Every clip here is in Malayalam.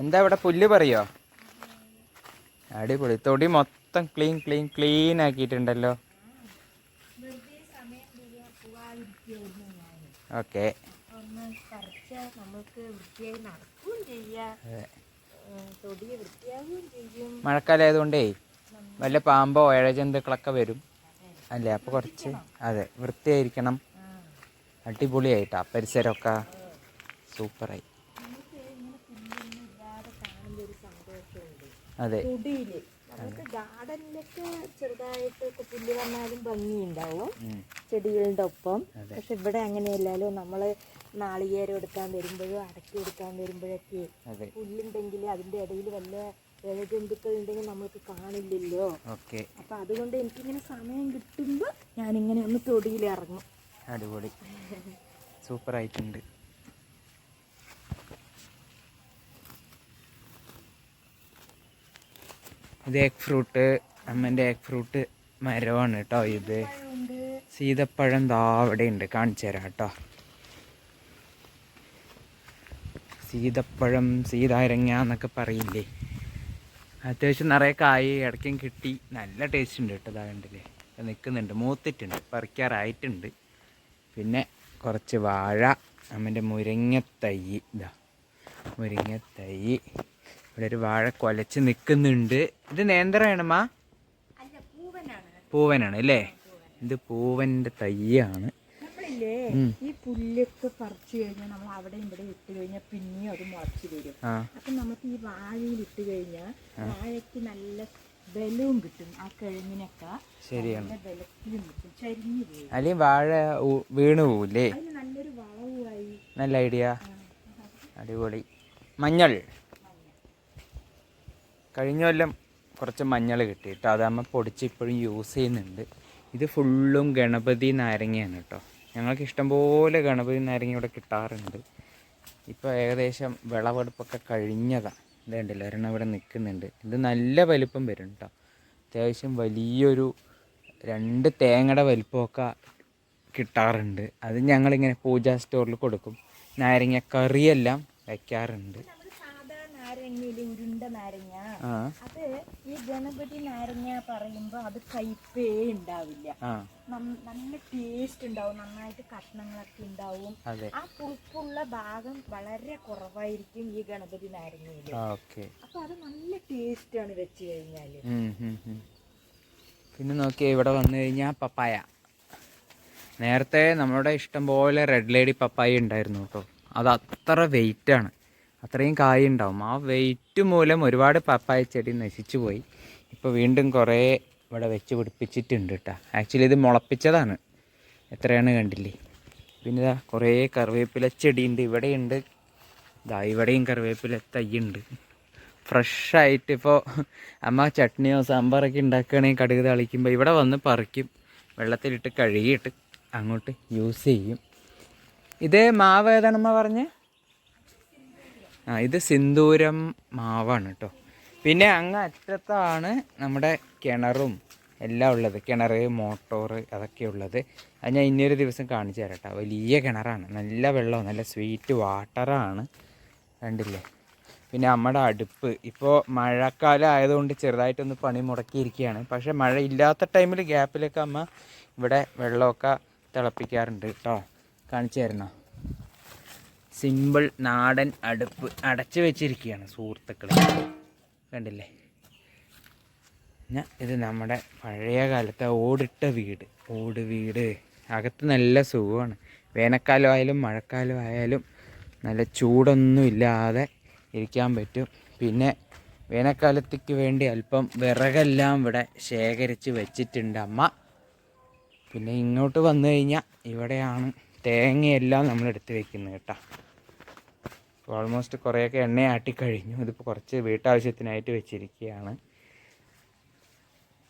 എന്താ ഇവിടെ പുല്ല് പറയോ? അടിപൊളി. തൊടി മൊത്തം ക്ലീൻ ക്ലീൻ ക്ലീൻ ആക്കിയിട്ടുണ്ടല്ലോ. ഓക്കെ. മഴക്കാലം ആയതുകൊണ്ടേ വല്ല പാമ്പോ ഇഴജന്തുക്കളൊക്കെ വരും. അല്ലേ? അപ്പോൾ കുറച്ച് അതെ വൃത്തിയായിരിക്കണം. അടിപൊളിയായിട്ടാ. പരിസരമൊക്കെ സൂപ്പറായി. ഒരു സന്തോഷമുണ്ട് അതെ. തുടിയിൽ. നമുക്ക് ഗാർഡനിലൊക്കെ ചെറുതായിട്ടൊക്കെ പുല്ല് വന്നാലും ഭംഗിയുണ്ടാവും. ചെടികളുടെ ഒപ്പം. പക്ഷെ ഇവിടെ അങ്ങനെയല്ലല്ലോ നമ്മൾ നാളികേരം എടുക്കാൻ വരുമ്പോഴും അടക്കി എടുക്കാൻ വരുമ്പോഴൊക്കെ പുല്ലുണ്ടെങ്കിൽ അതിന്റെ ഇടയിൽ വല്ല ഇഴജന്തുക്കൾ ഉണ്ടെങ്കിൽ നമ്മൾക്ക് കാണില്ലല്ലോ. അപ്പൊ അതുകൊണ്ട് എനിക്കിങ്ങനെ സമയം കിട്ടുമ്പോ ഞാനിങ്ങനെ ഒന്ന് തൊടിയിൽ ഇറങ്ങും. അടിപൊളി. സൂപ്പറായിട്ടുണ്ട്. ഇത് എഗ് ഫ്രൂട്ട് അമ്മന്റെ എഗ് ഫ്രൂട്ട് മരമാണ് കേട്ടോ ഇത്. സീതപ്പഴം ദാ അവിടെ ഉണ്ട് കാണിച്ചു തരാം കേട്ടോ സീതപ്പഴം സീതാരങ്ങ എന്നൊക്കെ പറയില്ലേ. അത്യാവശ്യം നിറയെ കായ് ഇടയ്ക്കും കിട്ടി. നല്ല ടേസ്റ്റ് ഉണ്ട് കേട്ടോ ഇതാ കണ്ടില്ലേ. ഇത് നിൽക്കുന്നുണ്ട്. മൂത്തിട്ടുണ്ട്. പറിക്കാറായിട്ടുണ്ട്. പിന്നെ കുറച്ച് വാഴ. അമ്മന്റെ മുരിങ്ങത്തൈ. ഇതാ. മുരിങ്ങത്തൈ. ഇവിടെ ഒരു വാഴ കൊലച്ച് നിൽക്കുന്നുണ്ട്. ഇത് നേന്ത്രമാണമ്മ അല്ല പൂവനാണ്. അല്ലേ? ഇത് പൂവന്റെ തയ്യാണ് നമ്മളില്ലേ ഈ പുല്ലൊക്കെ പറിച്ചു കഴിഞ്ഞാൽ നമ്മൾ അവിടെ ഇവിടെ ഇട്ട് കഴിഞ്ഞാൽ പിന്നെയും അത് മുളച്ചു വരും. അപ്പൊ നമുക്ക് ഈ വാഴയിൽ ഇട്ട് കഴിഞ്ഞാൽ വാഴയ്ക്ക് നല്ല ബലവും കിട്ടും. ആ കിഴങ്ങിനൊക്കെ ശരിയാണ്. ബലത്തിലും കിട്ടും. ചരിഞ്ഞു പോകും അല്ലെങ്കിൽ വാഴ വീണു വീണ് പോവില്ലേ? നല്ലൊരു വളവുമായി. നല്ല ഐഡിയ. അടിപൊളി. മഞ്ഞൾ. കഴിഞ്ഞ കൊല്ലം കുറച്ച് മഞ്ഞൾ കിട്ടി കേട്ടോ അത് പൊടിച്ച് ഇപ്പോഴും യൂസ് ചെയ്യുന്നുണ്ട്. ഇത് ഫുള്ളും ഗണപതി നാരങ്ങയാണ് കേട്ടോ ഞങ്ങൾക്ക് ഇഷ്ടംപോലെ ഗണപതി നാരങ്ങ ഇവിടെ കിട്ടാറുണ്ട്. ഇപ്പോൾ ഏകദേശം വിളവെടുപ്പൊക്കെ കഴിഞ്ഞതാണ് ഇതുണ്ടല്ലോ ഒരെണ്ണം ഇവിടെ നിൽക്കുന്നുണ്ട്. ഇത് നല്ല വലിപ്പം വരും കേട്ടോ അത്യാവശ്യം വലിയൊരു രണ്ട് തേങ്ങയുടെ വലിപ്പമൊക്കെ കിട്ടാറുണ്ട്. അത് ഞങ്ങളിങ്ങനെ പൂജാ സ്റ്റോറിൽ കൊടുക്കും. നാരങ്ങ കറിയെല്ലാം വയ്ക്കാറുണ്ട് നാരങ്ങയിൽ ഉരുണ്ട നാരങ്ങ. അത് ഈ ഗണപതി നാരങ്ങ പറയുമ്പോ അത് കയ്പേ ഉണ്ടാവില്ല. നല്ല ടേസ്റ്റ് ഉണ്ടാവും നന്നായിട്ട് കഷ്ണങ്ങളൊക്കെ ഉണ്ടാവും. ആ പുളിപ്പുള്ള ഭാഗം വളരെ കുറവായിരിക്കും ഈ ഗണപതി നാരങ്ങയിൽ. അപ്പൊ അത് നല്ല ടേസ്റ്റ് ആണ് വെച്ച് കഴിഞ്ഞാൽ. പിന്നെ നോക്കിയാൽ ഇവിടെ വന്നു കഴിഞ്ഞാൽ പപ്പായ. നേരത്തെ നമ്മുടെ ഇഷ്ടം പോലെ റെഡ് ലേഡി പപ്പായ ഉണ്ടായിരുന്നു കേട്ടോ. അത് അത്ര വെയിറ്റാണ് അത്രയും കായ ഉണ്ടാവും ആ വെയിറ്റ് മൂലം ഒരുപാട് പപ്പായ ചെടി നശിച്ചു പോയി. ഇപ്പോൾ വീണ്ടും കുറേ ഇവിടെ വെച്ച് പിടിപ്പിച്ചിട്ടുണ്ട് കേട്ടോ ആക്ച്വലി ഇത് മുളപ്പിച്ചതാണ്. എത്രയാണ് കണ്ടില്ലേ? പിന്നെ ഇതാ കുറേ കറിവേപ്പില ചെടിയുണ്ട്. ഇവിടെയുണ്ട്. ഇതാ ഇവിടെയും കറിവേപ്പില തൈയുണ്ട്. ഫ്രഷായിട്ട് ഇപ്പോൾ അമ്മ ചട്നിയോ സാമ്പാറൊക്കെ ഉണ്ടാക്കുകയാണെങ്കിൽ കടുക് തളിക്കുമ്പോൾ ഇവിടെ വന്ന് പറിക്കും. വെള്ളത്തിലിട്ട് കഴുകിയിട്ട് അങ്ങോട്ട് യൂസ് ചെയ്യും. ഇത് മാവ് ഏതാണമ്മ പറഞ്ഞ്? ആ ഇത് സിന്ദൂരം മാവാണ് കേട്ടോ പിന്നെ അങ്ങ് അറ്റത്താണ് നമ്മുടെ കിണറും എല്ലാം ഉള്ളത്. കിണർ മോട്ടോർ അതൊക്കെ ഉള്ളത്. അത് ഞാൻ ഇനിയൊരു ദിവസം കാണിച്ചു തരാം കേട്ടോ വലിയ കിണറാണ്. നല്ല വെള്ളം നല്ല സ്വീറ്റ് വാട്ടറാണ്. കണ്ടില്ലേ? പിന്നെ നമ്മുടെ അടുപ്പ്. ഇപ്പോൾ മഴക്കാലം ആയതുകൊണ്ട് ചെറുതായിട്ടൊന്ന് പണി മുടക്കിയിരിക്കുകയാണ്. പക്ഷേ മഴ ഇല്ലാത്ത ടൈമിൽ ഗ്യാപ്പിലൊക്കെ അമ്മ ഇവിടെ വെള്ളമൊക്കെ തിളപ്പിക്കാറുണ്ട് കേട്ടോ കാണിച്ചു തരണോ? സിമ്പിൾ നാടൻ അടുപ്പ് അടച്ചു വെച്ചിരിക്കുകയാണ് സുഹൃത്തുക്കളെ. കണ്ടില്ലേ? ഇത് നമ്മുടെ പഴയ കാലത്തെ ഓടിട്ട വീട്. ഓട് വീട്. അകത്ത് നല്ല സുഖമാണ്. വേനൽക്കാലം ആയാലും മഴക്കാലം ആയാലും നല്ല ചൂടൊന്നും ഇല്ലാതെ ഇരിക്കാൻ പറ്റും. പിന്നെ വേനൽക്കാലത്തേക്ക് വേണ്ടി അല്പം വിറകെല്ലാം ഇവിടെ ശേഖരിച്ച് വെച്ചിട്ടുണ്ട് അമ്മ. പിന്നെ ഇങ്ങോട്ട് വന്നു കഴിഞ്ഞാൽ ഇവിടെയാണ് തേങ്ങയെല്ലാം നമ്മൾ എടുത്ത് വെക്കുന്നത് കേട്ടോ. ഓൾമോസ്റ്റ് കുറേയൊക്കെ എണ്ണയാട്ടി കഴിഞ്ഞു. ഇതിപ്പോൾ കുറച്ച് വീട്ടാവശ്യത്തിനായിട്ട് വെച്ചിരിക്കുകയാണ്.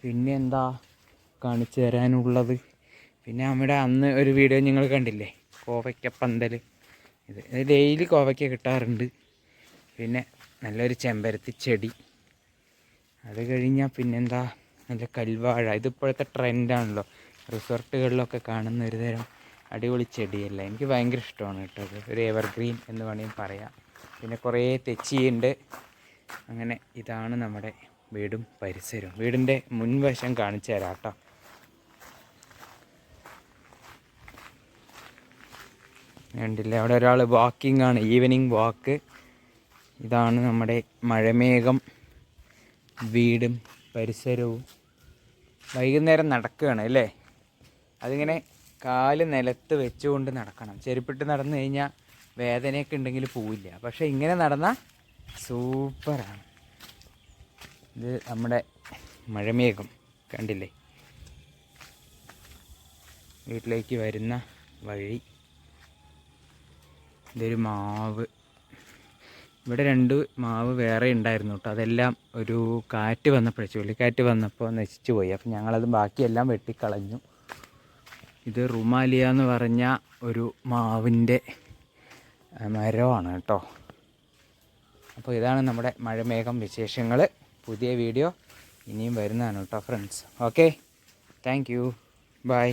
പിന്നെ എന്താ കാണിച്ചു തരാനുള്ളത്? പിന്നെ നമ്മുടെ അന്ന് ഒരു വീഡിയോ നിങ്ങൾ കണ്ടില്ലേ? കോവയ്ക്ക പന്തൽ ഇത് ഡെയിലി കോവയ്ക്ക കിട്ടാറുണ്ട്. പിന്നെ നല്ലൊരു ചെമ്പരത്തി ചെടി. അത് കഴിഞ്ഞാൽ പിന്നെന്താ? നല്ല കൽവാഴ. ഇതിപ്പോഴത്തെ ട്രെൻഡാണല്ലോ റിസോർട്ടുകളിലൊക്കെ കാണുന്ന ഒരു തരം അടിപൊളി ചെടിയല്ല. എനിക്ക് ഭയങ്കര ഇഷ്ടമാണ് കേട്ടോ ഒരു എവർഗ്രീൻ എന്ന് വേണമെങ്കിൽ പറയാം. പിന്നെ കുറേ തെച്ചിയുണ്ട്. അങ്ങനെ ഇതാണ് നമ്മുടെ വീടും പരിസരവും. വീടിന്റെ മുൻവശം കാണിച്ചു തരാം കേട്ടോ. കണ്ടില്ല? അവിടെ ഒരാൾ വാക്കിംഗ് ആണ്. ഈവനിങ് വാക്ക് ഇതാണ് നമ്മുടെ മഴമേഘം. വീടും പരിസരവും. വൈകുന്നേരം നടക്കുകയാണ് അല്ലേ? അതിങ്ങനെ കാൽ നിലത്ത് വെച്ചുകൊണ്ട് നടക്കണം. ചെരുപ്പിട്ട് നടന്നു കഴിഞ്ഞാൽ വേദനയൊക്കെ ഉണ്ടെങ്കിൽ പോവില്ല. പക്ഷെ ഇങ്ങനെ നടന്നാൽ സൂപ്പറാണ്. ഇത് നമ്മുടെ മഴമേഘം കണ്ടില്ലേ? വീട്ടിലേക്ക് വരുന്ന വഴി. ഇതൊരു മാവ്. ഇവിടെ രണ്ട് മാവ് വേറെ ഉണ്ടായിരുന്നു കേട്ടോ. അതെല്ലാം ഒരു കാറ്റ് വന്നപ്പോഴേ ചുഴലിക്കാറ്റ് വന്നപ്പോൾ നശിച്ചു പോയി. അപ്പം ഞങ്ങളത് ബാക്കിയെല്ലാം വെട്ടിക്കളഞ്ഞു. ഇത് റുമാലിയ എന്ന് പറഞ്ഞ ഒരു മാവിന്റെ മരമാണ് കേട്ടോ. അപ്പോൾ ഇതാണ് നമ്മുടെ മഴമേഘം വിശേഷങ്ങൾ. പുതിയ വീഡിയോ ഇനിയും വരുന്നതാണ് കേട്ടോ friends okay thank you bye